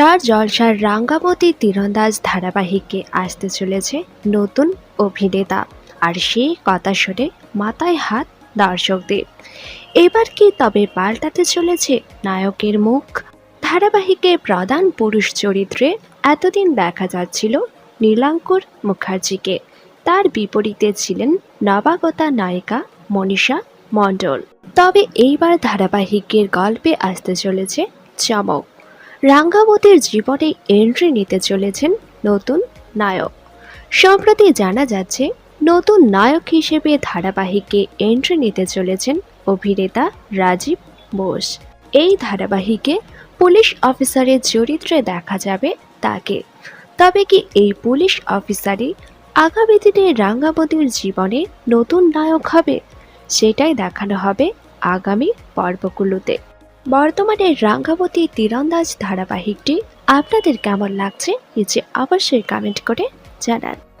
Star জলসার রাঙ্গাবতী তীরন্দাজ ধারাবাহিকে আসতে চলেছে নতুন অভিনেতা। আর সেই কথা শুনে মাথায় হাত দর্শকদের। এবার কি তবে পাল্টাতে চলেছে নায়কের মুখ? ধারাবাহিকে প্রধান পুরুষ চরিত্রে এতদিন দেখা যাচ্ছিল নীলাঙ্কুর মুখার্জিকে। তার বিপরীতে ছিলেন নবাগতা নায়িকা মনীষা মণ্ডল। তবে এইবার ধারাবাহিকের গল্পে আসতে চলেছে চমক। রাঙ্গাবতীর জীবনে এন্ট্রি নিতে চলেছেন নতুন নায়ক। সম্প্রতি জানা যাচ্ছে, নতুন নায়ক হিসেবে ধারাবাহিকে এন্ট্রি নিতে চলেছেন অভিনেতা রাজীব বোস। এই ধারাবাহিকে পুলিশ অফিসারের চরিত্রে দেখা যাবে তাকে। তবে কি এই পুলিশ অফিসারই আগামী দিনে রাঙ্গাবতীর জীবনে নতুন নায়ক হবে, সেটাই দেখানো হবে আগামী পর্বগুলোতে। বর্তমানে রাঙ্গাবতী তীরন্দাজ ধারাবাহিকটি আপনাদের কেমন লাগছে নিচে অবশ্যই কমেন্ট করে জানান।